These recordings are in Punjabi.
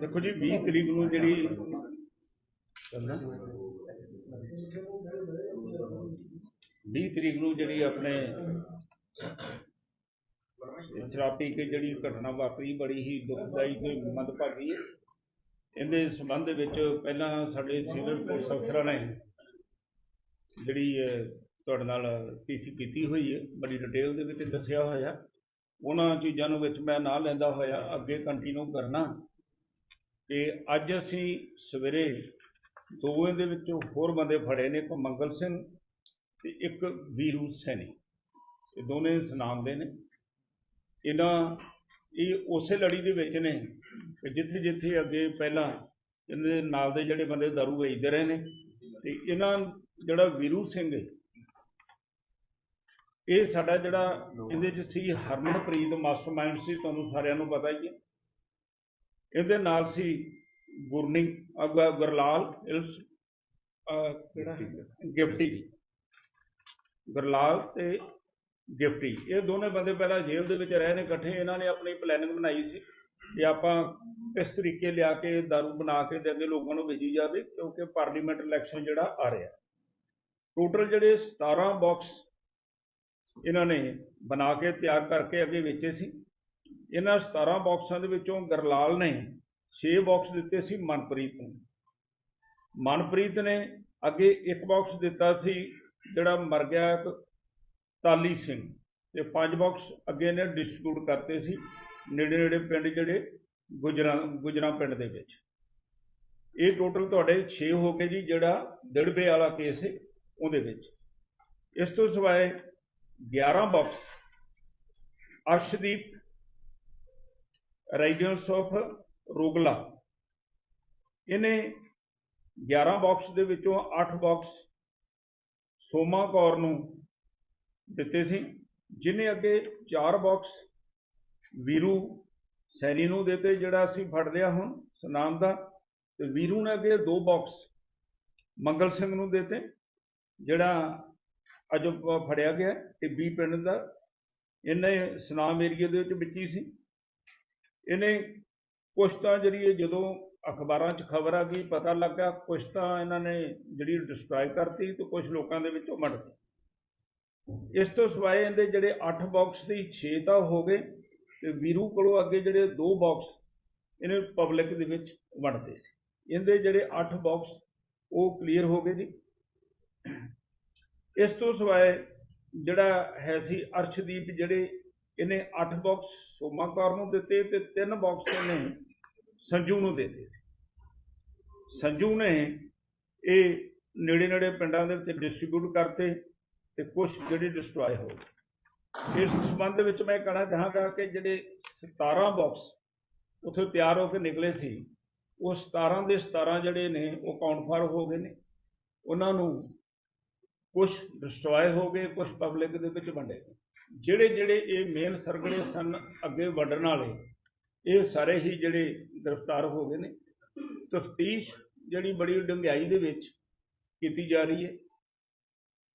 ਦੇਖੋ ਜੀ 20 ਤਰੀਕ ਨੂੰ ਜਿਹੜੀ ਚੱਲਣਾ 20 ਤਰੀਕ ਨੂੰ ਜਿਹੜੀ ਆਪਣੇ ਸ਼ਰਾਬ ਪੀ ਕੇ ਜਿਹੜੀ ਘਟਨਾ ਵਾਪਰੀ, ਬੜੀ ਹੀ ਦੁਖਦਾਈ ਤੇ ਮੰਦਭਾਗੀ ਹੈ। ਇਹਦੇ ਸੰਬੰਧ ਦੇ ਵਿੱਚ ਪਹਿਲਾਂ ਸਾਡੇ ਸੀਨੀਅਰ ਪੁਲਿਸ ਅਫਸਰਾਂ ਨੇ ਜਿਹੜੀ ਤੁਹਾਡੇ ਨਾਲ ਪੀਸੀ ਕੀਤੀ ਹੋਈ ਹੈ। ਬੜੀ ਡਿਟੇਲ ਦੇ ਵਿੱਚ ਦੱਸਿਆ ਹੋਇਆ। ਉਹਨਾਂ ਚੀਜ਼ਾਂ ਨੂੰ ਵਿੱਚ ਮੈਂ ਨਾ ਲੈਂਦਾ ਹੋਇਆ, ਅੱਗੇ ਕੰਟੀਨਿਊ ਕਰਨਾ। ਕਿ ਅੱਜ ਅਸੀਂ ਸਵੇਰੇ ਦੋਵੇਂ ਦੇ ਵਿੱਚੋਂ ਹੋਰ ਬੰਦੇ ਫੜੇ ਨੇ, ਇੱਕ ਮੰਗਲ ਸਿੰਘ ਤੇ ਇੱਕ ਵੀਰੂ ਸੈਣੀ। ਇਹ ਦੋਨੇ ਸਨਾਮ ਦੇ ਨੇ। ਇਹਨਾਂ, ਇਹ ਉਸੇ ਲੜੀ ਦੇ ਵਿੱਚ ਨੇ ਕਿ ਜਿੱਥੇ ਜਿੱਥੇ ਅੱਗੇ ਪਹਿਲਾਂ ਇਹਨਾਂ ਦੇ ਨਾਲ ਦੇ ਜਿਹੜੇ ਬੰਦੇ ਦਾਰੂ ਵੇਚਦੇ ਰਹੇ ਨੇ, ਤੇ ਇਹਨਾਂ ਜਿਹੜਾ ਵੀਰੂ ਸਿੰਘ ਇਹ ਸਾਡਾ ਜਿਹੜਾ ਇਹਦੇ ਚ ਸੀ ਹਰਮਨਪ੍ਰੀਤ ਮਾਸਟਰਮਾਈਂਡ ਸੀ ਤੁਹਾਨੂੰ ਸਾਰਿਆਂ ਨੂੰ ਪਤਾ ਹੀ ਹੈ। ਇਹਦੇ ਨਾਲ ਸੀ ਗੁਰਨੀ ਅਗਾ ਗੁਰਲਾਲ ਇਲਸ ਕਿਹੜਾ? ਗਿਫਟੀ ਗੁਰਲਾਲ ਤੇ ਗਿਫਟੀ। ਇਹ ਦੋਨੇ ਬੰਦੇ ਪਹਿਲਾਂ ਜੇਲ੍ਹ ਦੇ ਵਿੱਚ ਰਹੇ ਨੇ ਇਕੱਠੇ ਇਹਨਾਂ ਨੇ ਆਪਣੀ ਪਲੈਨਿੰਗ ਬਣਾਈ ਸੀ ਕਿ ਆਪਾਂ ਇਸ ਤਰੀਕੇ ਲਿਆ ਕੇ ਦਾਰੂ ਬਣਾ ਕੇ ਦੇ ਅੱਗੇ ਲੋਕਾਂ ਨੂੰ ਵੇਚੀ ਜਾਵੇ ਕਿਉਂਕਿ ਪਾਰਲੀਮੈਂਟ ਇਲੈਕਸ਼ਨ ਜਿਹੜਾ ਆ ਰਿਹਾ। ਟੋਟਲ ਜਿਹੜੇ 17 ਬਾਕਸ ਇਹਨਾਂ ਨੇ ਬਣਾ ਕੇ ਤਿਆਰ ਕਰਕੇ ਅੱਗੇ ਵੇਚੇ ਸੀ। ਇਹਨਾਂ 17 ਬਾਕਸਾਂ ਦੇ ਵਿੱਚੋਂ ਗਰਲਾਲ ਨੇ 6 ਬਾਕਸ ਦਿੱਤੇ ਸੀ ਮਨਪ੍ਰੀਤ ਨੂੰ। ਮਨਪ੍ਰੀਤ ਨੇ ਅੱਗੇ ਇੱਕ ਬਾਕਸ ਦਿੱਤਾ ਸੀ, ਜਿਹੜਾ ਮਰ ਗਿਆ ਇੱਕ ਤਾਲੀ ਸਿੰਘ। ਤੇ ਪੰਜ ਬਾਕਸ ਅੱਗੇ ਨੇ ਡਿਸਟ੍ਰੀਬਿਊਟ ਕਰਤੇ ਸੀ ਨੇੜੇ ਨੇੜੇ ਪਿੰਡ ਜਿਹੜੇ ਗੁਜਰਾਂ ਗੁਜਰਾਂ ਪਿੰਡ ਦੇ ਵਿੱਚ। ਇਹ ਟੋਟਲ ਤੁਹਾਡੇ 6 ਹੋ ਗਏ ਜੀ, ਜਿਹੜਾ ਦਿੜਬੇ ਵਾਲਾ ਕੇਸ ਹੈ ਉਹਦੇ ਵਿੱਚ। ਇਸ ਤੋਂ ਸਿਵਾਏ 11 box Arshdeep residence of Rogla. ਇਹਨੇ 11 ਬਾਕਸ ਦੇ ਵਿੱਚੋਂ 8 ਬਾਕਸ ਸੋਮਾ ਕੌਰ ਨੂੰ ਦਿੱਤੇ ਸੀ ਜਿਨੇ ਅੱਗੇ 4 ਬਾਕਸ ਵੀਰੂ ਸੈਣੀ ਨੂੰ ਦਿੱਤੇ, ਜਿਹੜਾ ਅਸੀਂ ਫੜ ਲਿਆ ਹੁਣ ਸਨਾਮ ਦਾ। ਤੇ ਵੀਰੂ ਨੇ ਅੱਗੇ 2 ਬਾਕਸ ਮੰਗਲ ਸਿੰਘ ਨੂੰ ਦਿੱਤੇ, ਜਿਹੜਾ ਅੱਜ ਫੜਿਆ ਗਿਆ ਟਿੱਬੀ ਪਿੰਡ ਦਾ ਇਹਨੇ ਸੁਨਾਮ ਏਰੀਆ ਦੇ ਵਿੱਚ ਵਿੱਚੀ ਸੀ। ਇਹਨੇ ਕੁਛ ਤਾਂ ਜਿਹੜੀ ਜਦੋਂ ਅਖਬਾਰਾਂ 'ਚ ਖਬਰ ਆ ਗਈ, ਪਤਾ ਲੱਗਾ ਕੁਛ ਤਾਂ ਇਹਨਾਂ ਨੇ ਜਿਹੜੀ ਡਿਸਟਰਾਏ ਕਰਤੀ ਤੇ ਕੁਝ ਲੋਕਾਂ ਦੇ ਵਿੱਚੋਂ ਮੜ ਗਈ ਇਸ ਤੋਂ ਸਿਵਾਏ ਇਹਦੇ ਜਿਹੜੇ 8 ਬਾਕਸ ਸੀ 6 ਤਾਂ ਹੋ ਗਏ ਤੇ ਵੀਰੂ ਕੋਲੋਂ ਅੱਗੇ ਜਿਹੜੇ 2 ਬਾਕਸ ਇਹਨੇ ਪਬਲਿਕ ਦੇ ਵਿੱਚ ਵੰਡਦੇ ਸੀ। ਇਹਦੇ ਜਿਹੜੇ 8 ਬਾਕਸ ਉਹ ਕਲੀਅਰ ਹੋ ਗਏ ਜੀ। ਇਸ ਤੋਂ ਸਿਵਾਏ ਜਿਹੜਾ ਹੈ ਸੀ ਅਰਸ਼ਦੀਪ, ਜਿਹੜੇ ਇਹਨੇ 8 ਬਾਕਸ ਸੋਮਾ ਕੌਰ ਨੂੰ ਦਿੱਤੇ ਤੇ 3 ਬਾਕਸ ਇਹਨੇ ਸੰਜੂ ਨੂੰ ਦੇ ਦਿੱਤੇ ਸੰਜੂ ਨੇ ਇਹ ਨੇੜੇ ਨੇੜੇ ਪਿੰਡਾਂ ਦੇ ਵਿੱਚ ਡਿਸਟ੍ਰੀਬਿਊਟ ਕਰਤੇ ਤੇ ਕੁਝ ਜਿਹੜੇ ਡਿਸਟਰੋਏ ਹੋ ਗਏ ਇਸ ਸੰਬੰਧ ਵਿੱਚ ਮੈਂ ਕਹਿਣਾ ਚਾਹਾਂਗਾ ਕਿ ਜਿਹੜੇ 17 ਬਾਕਸ ਉੱਥੇ ਤਿਆਰ ਹੋ ਕੇ ਨਿਕਲੇ ਸੀ, ਉਹ 17 ਦੇ 17 ਜਿਹੜੇ ਨੇ ਉਹ ਕਾਊਂਟ ਫਾਰ ਹੋ ਗਏ ਨੇ। ਉਹਨਾਂ ਨੂੰ ਕੁਝ ਡਿਸਟਰੋਏ ਹੋ ਗਏ ਕੁਝ ਪਬਲਿਕ ਦੇ ਵਿੱਚ ਵੰਡੇ ਜਿਹੜੇ ਜਿਹੜੇ ਇਹ ਮੇਨ ਸਰਗੜੇ ਸਨ ਅੱਗੇ ਵੰਡਣ ਵਾਲੇ, ਇਹ ਸਾਰੇ ਹੀ ਜਿਹੜੇ ਗ੍ਰਿਫਤਾਰ ਹੋ ਗਏ ਨੇ। ਤਫਤੀਸ਼ ਜਿਹੜੀ ਬੜੀ ਡੰਗਾਈ ਦੇ ਵਿੱਚ ਕੀਤੀ ਜਾ ਰਹੀ ਹੈ।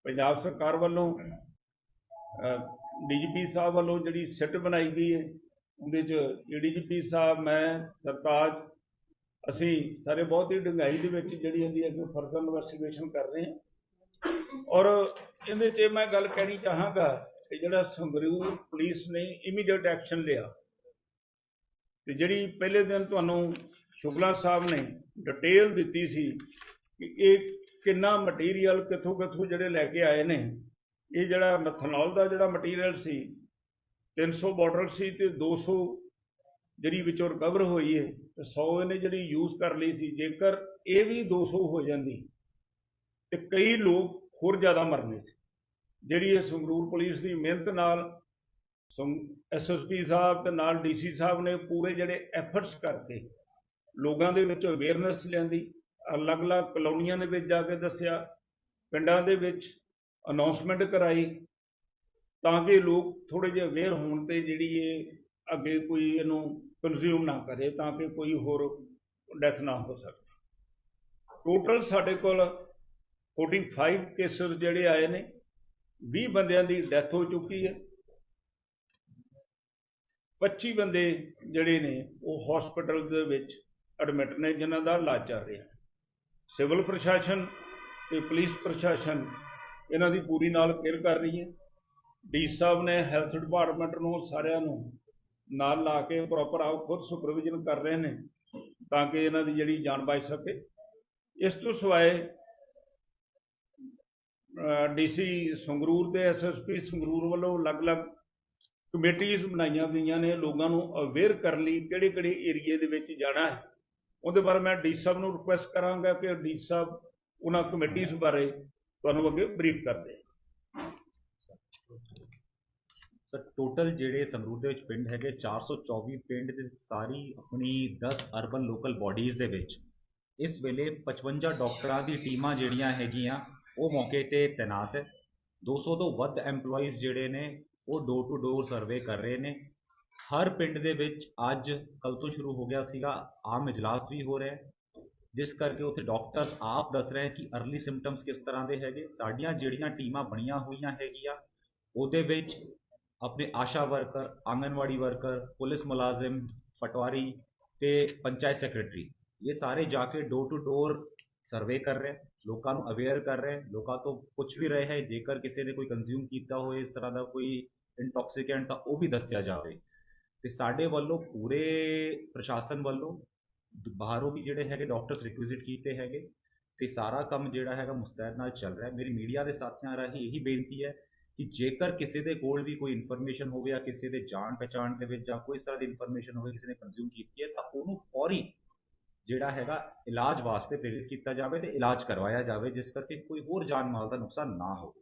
ਪੰਜਾਬ ਸਰਕਾਰ ਵੱਲੋਂ ਡੀਜੀਪੀ ਸਾਹਿਬ ਵੱਲੋਂ ਜਿਹੜੀ ਸਿੱਟ ਬਣਾਈ ਗਈ ਹੈ, ਉਹਦੇ 'ਚ ਏਡੀਜੀਪੀ ਸਾਹਿਬ, ਮੈਂ, ਸਰਤਾਜ, ਅਸੀਂ ਸਾਰੇ ਬਹੁਤ ਹੀ ਡੰਗਾਈ ਦੇ ਵਿੱਚ ਜਿਹੜੀ ਹੁੰਦੀ ਹੈ ਕਿ ਫਰਦਰ ਇਨਵੈਸਟੀਗੇਸ਼ਨ ਕਰ ਰਹੇ ਹਾਂ। ਔਰ ਇਹਦੇ 'ਚ ਮੈਂ ਗੱਲ ਕਹਿਣੀ ਚਾਹਾਂਗਾ ਕਿ ਜਿਹੜਾ ਸੰਗਰੂਰ ਪੁਲਿਸ ਨੇ ਇਮੀਡੀਏਟ ਐਕਸ਼ਨ ਲਿਆ। ਤੇ ਜਿਹੜੀ ਪਹਿਲੇ ਦਿਨ ਤੁਹਾਨੂੰ ਸ਼ੁਕਲਾ ਸਾਹਿਬ ਨੇ ਡਿਟੇਲ ਦਿੱਤੀ ਸੀ ਕਿ ਇਹ ਕਿੰਨਾ ਮਟੀਰੀਅਲ ਕਿੱਥੋਂ ਕਿੱਥੋਂ ਜਿਹੜੇ ਲੈ ਕੇ ਆਏ ਨੇ, ਇਹ ਜਿਹੜਾ ਮੈਥਨੋਲ ਦਾ ਜਿਹੜਾ ਮਟੀਰੀਅਲ ਸੀ 300 ਬੋਟਲ ਸੀ ਤੇ 200 ਜਿਹੜੀ ਵਿੱਚੋਂ ਰਿਕਵਰ ਹੋਈ ਹੈ ਤੇ 100 ਇਹਨੇ ਜਿਹੜੀ ਯੂਜ਼ ਕਰ ਲਈ ਸੀ। ਜੇਕਰ ਇਹ ਵੀ 200 ਹੋ ਜਾਂਦੀ ਤੇ ਕਈ ਲੋਕ ਹੋਰ ਜ਼ਿਆਦਾ ਮਰਨੇ ਸੀ। ਜਿਹੜੀ ਇਹ ਸੰਗਰੂਰ ਪੁਲਿਸ ਦੀ ਮਿਹਨਤ ਨਾਲ ਐਸਐਸਪੀ ਸਾਹਿਬ ਤੇ ਨਾਲ ਡੀਸੀ ਸਾਹਿਬ ਨੇ ਪੂਰੇ ਜਿਹੜੇ ਐਫਰਟਸ ਕਰਕੇ ਲੋਕਾਂ ਦੇ ਵਿੱਚ ਅਵੇਅਰਨੈਸ ਲਿਆਂਦੀ, ਅਲੱਗ-ਅਲੱਗ ਕਲੋਨੀਆਂ ਦੇ ਵਿੱਚ ਜਾ ਕੇ ਦੱਸਿਆ, ਪਿੰਡਾਂ ਦੇ ਵਿੱਚ ਅਨਾਉਂਸਮੈਂਟ ਕਰਾਈ, ਤਾਂ ਕਿ ਲੋਕ ਥੋੜੇ ਜਿਹਾ ਅਵੇਅਰ ਹੋਣ ਤੇ ਜਿਹੜੀ ਇਹ ਅੱਗੇ ਕੋਈ ਇਹਨੂੰ ਕੰਜ਼ਿਊਮ ਨਾ ਕਰੇ, ਤਾਂ ਕਿ ਕੋਈ ਹੋਰ ਡੈਥ ਨਾ ਹੋ ਸਕੇ। ਟੋਟਲ ਸਾਡੇ ਕੋਲ 45 ਕੇਸਸ ਜਿਹੜੇ ਆਏ ਨੇ 20 ਬੰਦਿਆਂ ਦੀ ਡੈਥ ਹੋ ਚੁੱਕੀ ਹੈ। 25 ਬੰਦੇ ਜਿਹੜੇ ਨੇ, ਉਹ ਹਸਪੀਟਲ ਦੇ ਵਿੱਚ ਐਡਮਿਟ ਨੇ, ਜਿਨ੍ਹਾਂ ਦਾ ਇਲਾਜ ਚੱਲ ਰਿਹਾ। ਸਿਵਲ ਪ੍ਰਸ਼ਾਸਨ ਤੇ ਪੁਲਿਸ ਪ੍ਰਸ਼ਾਸਨ ਇਹਨਾਂ ਦੀ ਪੂਰੀ ਨਾਲ ਕੇਅਰ ਕਰ ਰਹੀ ਹੈ। ਡੀ ਸਾਹਿਬ ਨੇ ਹੈਲਥ ਡਿਪਾਰਟਮੈਂਟ ਨੂੰ, ਸਾਰਿਆਂ ਨੂੰ ਨਾਲ ਲਾ ਕੇ ਪ੍ਰੋਪਰ ਆਪ ਖੁਦ ਸੁਪਰਵਿਜ਼ਨ ਕਰ ਰਹੇ ਨੇ, ਤਾਂ ਕਿ ਇਹਨਾਂ ਦੀ ਜਿਹੜੀ ਜਾਨ ਬਚ ਸਕੇ। ਇਸ ਤੋਂ ਸਿਵਾਏ ਡੀਸੀ ਸੰਗਰੂਰ ਤੇ ਐਸਐਸਪੀ ਸੰਗਰੂਰ ਵੱਲੋਂ ਅਲੱਗ-ਅਲੱਗ ਕਮੇਟੀਆਂ ਬਣਾਈਆਂ ਗਈਆਂ ਨੇ, ਲੋਕਾਂ ਨੂੰ ਅਵੇਅਰ ਕਰਨ ਲਈ ਕਿਹੜੇ-ਕਿਹੜੇ ਏਰੀਏ ਦੇ ਵਿੱਚ ਜਾਣਾ ਹੈ। ਉਹਦੇ ਬਾਰੇ ਮੈਂ ਡੀ ਸਾਹਿਬ ਨੂੰ ਰਿਕੁਐਸਟ ਕਰਾਂਗਾ ਕਿ ਡੀ ਸਾਹਿਬ ਉਹਨਾਂ ਕਮੇਟੀਆਂ ਬਾਰੇ ਤੁਹਾਨੂੰ ਅੱਗੇ ਬਰੀਫ ਕਰਦੇ ਸਰ ਟੋਟਲ ਜਿਹੜੇ ਸੰਗਰੂਰ ਦੇ ਵਿੱਚ ਪਿੰਡ ਹੈਗੇ 424 ਪਿੰਡ ਦੇ ਸਾਰੀ ਆਪਣੀ 10 ਅਰਬਨ ਲੋਕਲ ਬਾਡੀਜ਼ ਦੇ ਵਿੱਚ, ਇਸ ਵੇਲੇ 55 ਡਾਕਟਰਾਂ ਦੀ ਟੀਮਾਂ ਜਿਹੜੀਆਂ ਹੈਗੀਆਂ ਉਹ ਮੌਕੇ ਤੇ ਤੈਨਾਤ ਹੈ 200 ਤੋਂ ਵੱਧ EMPLOYEES ਜਿਹੜੇ ਨੇ, ਉਹ ਡੋਰ ਟੂ ਡੋਰ ਸਰਵੇ ਕਰ ਰਹੇ ਨੇ। ਹਰ ਪਿੰਡ ਦੇ ਵਿੱਚ ਅੱਜ ਕੱਲ ਤੋਂ ਸ਼ੁਰੂ ਹੋ ਗਿਆ ਸੀਗਾ, ਆਮ ਇਜਲਾਸ ਵੀ ਹੋ ਰਿਹਾ ਹੈ। ਜਿਸ ਕਰਕੇ ਉੱਥੇ ਡਾਕਟਰਸ ਆਪ ਦੱਸ ਰਹੇ ਕਿ ਅਰਲੀ ਸਿੰਪਟਮਸ ਕਿਸ ਤਰ੍ਹਾਂ ਦੇ ਹੈਗੇ, ਸਾਡੀਆਂ ਜਿਹੜੀਆਂ ਟੀਮਾਂ ਬਣੀਆਂ ਹੋਈਆਂ ਹੈਗੀਆਂ, ਉਹਦੇ ਵਿੱਚ ਆਪਣੇ Asha worker, anganwadi worker, police ਮੁਲਾਜ਼ਮ, ਪਟਵਾਰੀ ਤੇ ਪੰਚਾਇਤ ਸੈਕਟਰੀ ਇਹ ਸਾਰੇ ਜਾ ਕੇ ਡੋਰ ਟੂ ਡੋਰ ਸਰਵੇ ਕਰ ਰਹੇ ਲੋਕਾਂ ਨੂੰ ਅਵੇਅਰ ਕਰ ਰਹੇ ਲੋਕਾਂ ਤੋਂ ਪੁੱਛ ਵੀ ਰਹੇ ਹੈ ਜੇਕਰ ਕਿਸੇ ਨੇ ਕੋਈ ਕੰਜ਼ਿਊਮ ਕੀਤਾ ਹੋਏ ਇਸ ਤਰ੍ਹਾਂ ਦਾ ਕੋਈ ਇੰਟੌਕਸੀਕੈਂਟ ਤਾਂ ਉਹ ਵੀ ਦੱਸਿਆ ਜਾਵੇ ਤੇ ਸਾਡੇ ਵੱਲੋਂ ਪੂਰੇ ਪ੍ਰਸ਼ਾਸਨ ਵੱਲੋਂ ਬਾਹਰੋਂ ਵੀ ਜਿਹੜੇ ਹੈਗੇ ਡਾਕਟਰਸ ਰਿਕੁਇਜ਼ਿਟ ਕੀਤੇ ਹੈਗੇ ਤੇ ਸਾਰਾ ਕੰਮ ਜਿਹੜਾ ਹੈਗਾ ਮੁਸਤੈਦ ਨਾਲ ਚੱਲ ਰਿਹਾ ਮੇਰੀ ਮੀਡੀਆ ਦੇ ਸਾਥੀਆਂ ਰਾਹੀਂ ਇਹੀ ਬੇਨਤੀ ਹੈ ਕਿ ਜੇਕਰ ਕਿਸੇ ਦੇ ਕੋਲ ਵੀ ਕੋਈ ਇਨਫੋਰਮੇਸ਼ਨ ਹੋਵੇ ਜਾਂ ਕਿਸੇ ਦੇ ਜਾਣ ਪਛਾਣ ਦੇ ਵਿੱਚ ਜਾਂ ਕੋਈ ਇਸ ਤਰ੍ਹਾਂ ਦੀ ਇਨਫੋਰਮੇਸ਼ਨ ਹੋਵੇ ਕਿਸੇ ਨੇ ਕੰਜ਼ਿਊਮ ਕੀਤੀ ਹੈ ਤਾਂ ਉਹਨੂੰ ਫੌਰੀ ਜਿਹੜਾ ਹੈਗਾ ਇਲਾਜ ਵਾਸਤੇ ਪ੍ਰੇਰਿਤ ਕੀਤਾ ਜਾਵੇ ਤੇ ਇਲਾਜ ਕਰਵਾਇਆ ਜਾਵੇ, ਜਿਸ ਕਰਕੇ ਕੋਈ ਹੋਰ ਜਾਨ ਮਾਲ ਦਾ ਨੁਕਸਾਨ ਨਾ ਹੋਵੇ।